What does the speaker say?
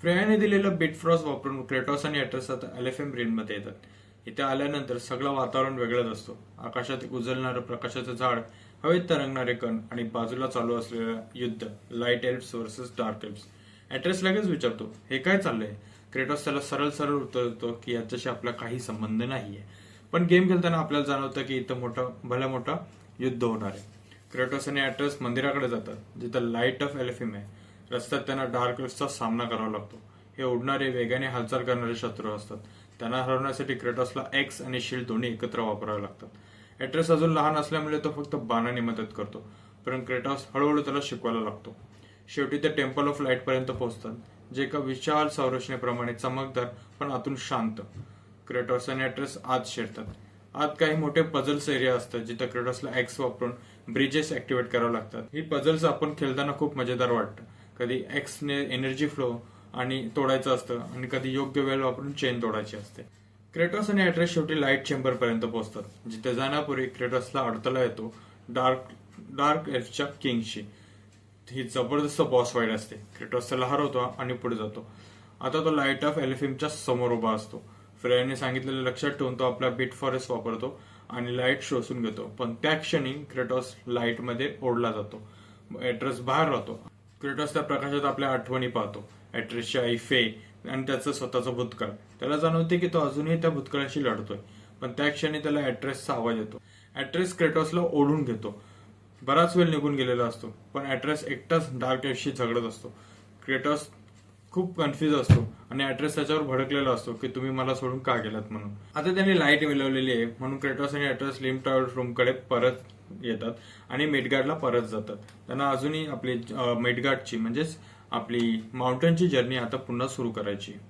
फ्रेयाने दिलेलं बिट वापरून क्रेटॉस आणि ऍट्रस आता एममध्ये येतात. इथे आल्यानंतर सगळं वातावरण वेगळंच असतो. आकाशात उजळणारं प्रकाशाचं झाड हवेत तरंगणारे कण आणि बाजूला चालू असलेलं युद्ध light elves versus dark elves Atreus लगेच विचारतो हे काय चाललंय? क्रेटॉस त्याला सरळ सरळ उत्तर देतो की याच्याशी आपला काही संबंध नाहीये. पण गेम खेळताना आपल्याला जाणवतं की इथं मोठं भल्या मोठा युद्ध होणार आहे. क्रेटॉस आणि ऍट्रस मंदिराकडे जातात जिथं लाइट ऑफ एलिफिम आहे. रस्त्यात त्यांना डार्क वेव्सचा सामना करावा लागतो. हे उडणारे वेगाने हालचाल करणारे शत्रू असतात. त्यांना हरवण्यासाठी क्रेटॉसला एक्स आणि शिल्ड दोन्ही एकत्र वापरावे लागतात. ऍट्रेस अजून लहान असल्यामुळे तो फक्त बाणाने मदत करतो पण क्रेटॉस हळूहळू त्याला शिकवायला लागतो. शेवटी ते टेम्पल ऑफ लाइट पर्यंत पोहोचतात जे एका विशाल संरचनेप्रमाणे चमकदार पण आतून शांत. क्रेटॉस आणि ऍट्रेस आत शिरतात. आत काही मोठे पझल्स एरिया असतात जिथे क्रेटॉसला एक्स वापरून ब्रिजेस ऍक्टिव्हेट करावे लागतात. ही पझल्स आपण खेळताना खूप मजेदार वाटतं. कधी एक्सने एनर्जी फ्लो आणि तोडायचं असतं आणि कधी योग्य वेळ वापरून चेन तोडायची असते. क्रेटॉस आणि ॲड्रेस शेवटी लाइट चेंबर पर्यंत पोहोचतात जिथे जाण्यापूर्वी क्रेटॉसला अडथळा येतो डार्क डार्क एल्फच्या किंगशी ही जबरदस्त बॉस फाईट असते. क्रेटॉस त्याला हरवतो आणि पुढे जातो. आता तो लाइट ऑफ एलिफिमच्या समोर उभा असतो. फ्रेयरने सांगितलेलं लक्षात ठेवून तो आपला बीट फॉरेस्ट वापरतो आणि लाइट शोषून घेतो. पण त्या क्षणी क्रेटॉस लाईटमध्ये ओढला जातो. ॲड्रेस बाहेर राहतो. क्रेटॉस त्या प्रकाशात आपल्या आठवणी पाहतो. ॲट्रेसच्या आई आणि त्याचं स्वतःचा भूतकाळ. त्याला जाणवते की तो अजूनही त्या भूतकाळाशी लढतोय. पण त्या क्षणी त्याला ऍट्रेसचा आवाज येतो. ऍट्रेस क्रेटॉसला ओढून घेतो. बराच वेळ निघून गेलेला असतो पण ऍड्रेस एकटाच डार्क एफशी झगडत असतो. क्रेटॉस खूप कन्फ्युज असतो आणि ऍड्रेस त्याच्यावर भडकलेला असतो की तुम्ही मला सोडून का गेलात म्हणून. आता त्यांनी लाइट मिळवलेली आहे म्हणून क्रेटॉस आणि ऍड्रेस लिम टॉवर रूमकडे परत येतात आणि मेडगार्डला परत जातात त्यांना अजूनही आपली मेडगार्डची म्हणजेच आपली माउंटनची जर्नी आता पुन्हा सुरू करायची आहे.